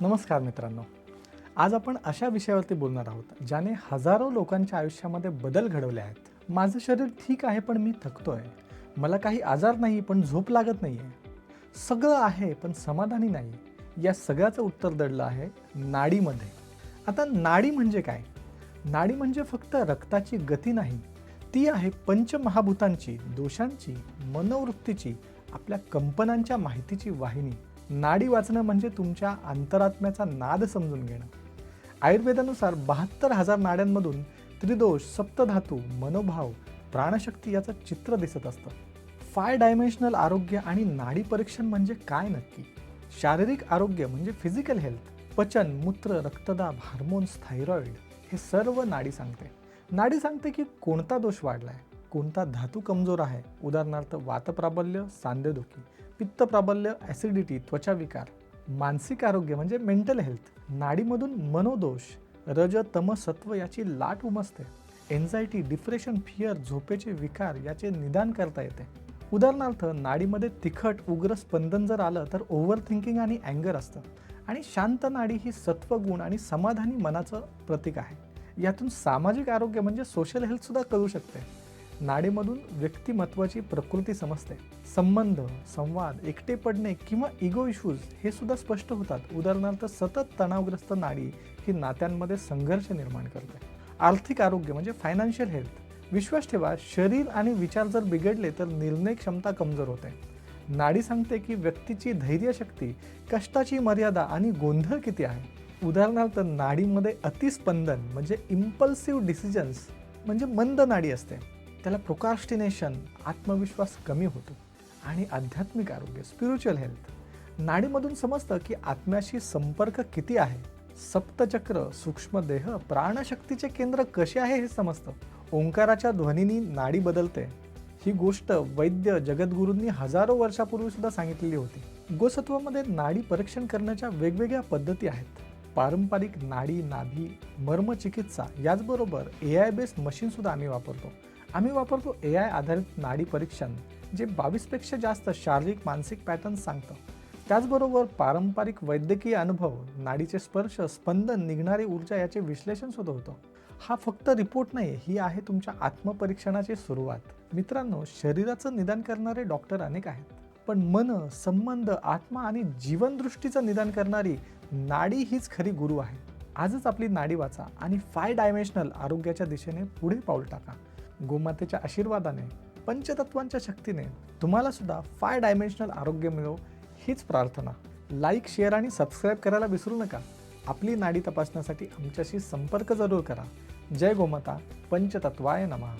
नमस्कार मित्रांनो. आज आपण अशा विषयावरती बोलणार आहोत ज्याने हजारो लोकांच्या आयुष्यामध्ये बदल घडवले आहेत. माझं शरीर ठीक आहे पण मी थकतो आहे मला काही आजार नाही पण झोप लागत नाही आहे सगळं आहे पण समाधानी नाही. या सगळ्याचं उत्तर दडलं आहे नाडीमध्ये. आता नाडी म्हणजे काय? नाडी म्हणजे फक्त रक्ताची गती नाही. ती आहे पंचमहाभूतांची दोषांची मनोवृत्तीची आपल्या कंपनांच्या माहितीची वाहिनी. नाडी वाचणं म्हणजे तुमच्या अंतरात्म्याचा नाद समजून घेणं. आयुर्वेदानुसार बहात्तर हजार नाड्यांमधून त्रिदोष सप्तधातू मनोभाव प्राणशक्ती याचं चित्र दिसत असतं. फाय डायमेन्शनल आरोग्य आणि नाडी परीक्षण म्हणजे काय नक्की? शारीरिक आरोग्य म्हणजे फिजिकल हेल्थ पचन मूत्र रक्तदाब हार्मोन्स थायरॉइड हे सर्व नाडी सांगते. नाडी सांगते की कोणता दोष वाढलाय? कोणता धातू कमजोर आहे? उदाहरणार्थ वातप्राबल्य सांधेदुखी. पित्त प्राबल्य ॲसिडिटी त्वचाविकार मानसिक आरोग्य म्हणजे मेंटल हेल्थ नाडीमधून मनोदोष रज तम सत्व याची लाट उमसते. एन्झायटी डिप्रेशन फिअर झोपेचे विकार याचे निदान करता येते. उदाहरणार्थ नाडीमध्ये तिखट उग्र स्पंदन जर आलं तर ओव्हर थिंकिंग आणि अँगर असतं. आणि शांत नाडी ही सत्वगुण आणि समाधानी मनाचं प्रतीक आहे. यातून सामाजिक आरोग्य म्हणजे सोशल हेल्थसुद्धा कळू शकते. नाडीमधून व्यक्तिमत्वाची प्रकृती समजते. संबंध संवाद एकटे पडणे किंवा इगो इश्यूज हे सुद्धा स्पष्ट होतात. उदाहरणार्थ सतत तणावग्रस्त नाडी ही नात्यांमध्ये संघर्ष निर्माण करते. आर्थिक आरोग्य म्हणजे फायनान्शियल हेल्थ विश्वास ठेवा शरीर आणि विचार जर बिघडले तर निर्णय क्षमता कमजोर होते. नाडी सांगते की व्यक्तीची धैर्यशक्ती कष्टाची मर्यादा आणि गोंधळ किती आहे? उदाहरणार्थ नाडीमध्ये अतिस्पंदन म्हणजे इम्पल्सिव्ह डिसिजन्स म्हणजे मंद नाडी असते. त्याला प्रोकास्टिनेशन आत्मविश्वास कमी होतो आणि आध्यात्मिक आरोग्य स्पिरिच्युअल हेल्थ नाडीमधून समजतं की आत्म्याशी संपर्क किती आहे? सप्तचक्र सूक्ष्मदेह प्राणशक्तीचे केंद्र कसे आहे हे समजतं. ओंकाराच्या ध्वनीनी नाडी बदलते. ही गोष्ट वैद्य जगद्गुरूंनी हजारो वर्षापूर्वी सुद्धा सांगितलेली होती. गोसत्वामध्ये नाडी परीक्षण करण्याच्या वेगवेगळ्या पद्धती आहेत. पारंपरिक नाडी नाभी मर्मचिकित्सा याचबरोबर ए आय बेस्ड मशीनसुद्धा आम्ही वापरतो. आम्ही वापरतो ए आय आधारित नाडी परीक्षण जे बावीसपेक्षा जास्त शारीरिक मानसिक पॅटर्न सांगतं. त्याचबरोबर पारंपरिक वैद्यकीय अनुभव नाडीचे स्पर्श स्पंदन निघणारी ऊर्जा याचे विश्लेषण सुद्धा होतं. हा फक्त रिपोर्ट नाही ही आहे तुमच्या आत्मपरीक्षणाची सुरुवात. मित्रांनो शरीराचं निदान करणारे डॉक्टर अनेक आहेत. पण मन संबंध आत्मा आणि जीवनदृष्टीचं निदान करणारी नाडी हीच खरी गुरु आहे. आजच आपली नाडी वाचा आणि फाय डायमेन्शनल आरोग्याच्या दिशेने पुढे पाऊल टाका. गोमातेच्या आशीर्वादाने पंचतत्वांच्या शक्तीने तुम्हाला सुद्धा फाय डायमेन्शनल आरोग्य मिळो हीच प्रार्थना. लाईक शेअर आणि सबस्क्राईब करायला विसरू नका. आपली नाडी तपासण्यासाठी आमच्याशी संपर्क जरूर करा. जय गोमाता पंचतत्वाय नमः.